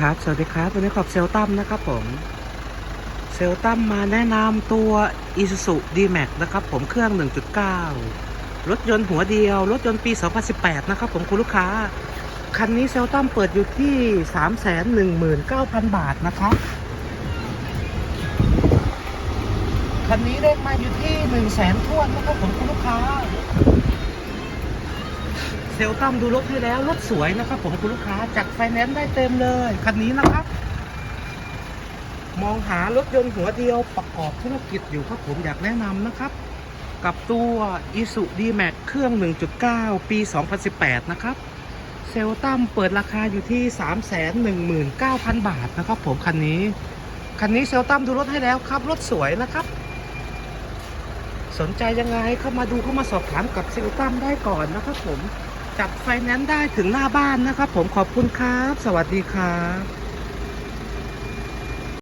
ครับ สวัสดีครับ วันนี้ขอบเซลตั้มนะครับผม เซลตั้มมาแนะนำตัว Isuzu D-Max นะครับผมเครื่อง 1.9 รถยนต์หัวเดียว รถยนต์ปี 2018 นะครับผมคุณลูกค้า คันนี้เซลตั้มเปิดอยู่ที่ 319,000 บาทนะครับ คันนี้เลขมาอยู่ที่ 1 0 0 0 0แสนทวนนะครับผมคุณลูกค้า เซลตัมดูรถให้แล้วรถสวยนะครับ ผมคุณลูกค้าจัดไฟแนนซ์ได้เต็มเลยคันนี้นะครับ มองหารถยนต์หัวเดียวประกอบธุรกิจอยู่ครับผมอยากแนะนำนะครับ กับตัว i s u D-Max เครื่อง 1.9 ปี 2018 นะครับ เซลตัมเปิดราคาอยู่ที่ 319,000 บาทนะครับ ผมคันนี้ คันนี้เซลตัมดูรถให้แล้วครับ รถสวยนะครับสนใจยังไงเข้ามาดูเข้ามาสอบถามกับเซลตัมได้ก่อนนะครับผม จัดไฟแนนซ์ได้ถึงหน้าบ้านนะครับ ผมขอบคุณครับ สวัสดีครับ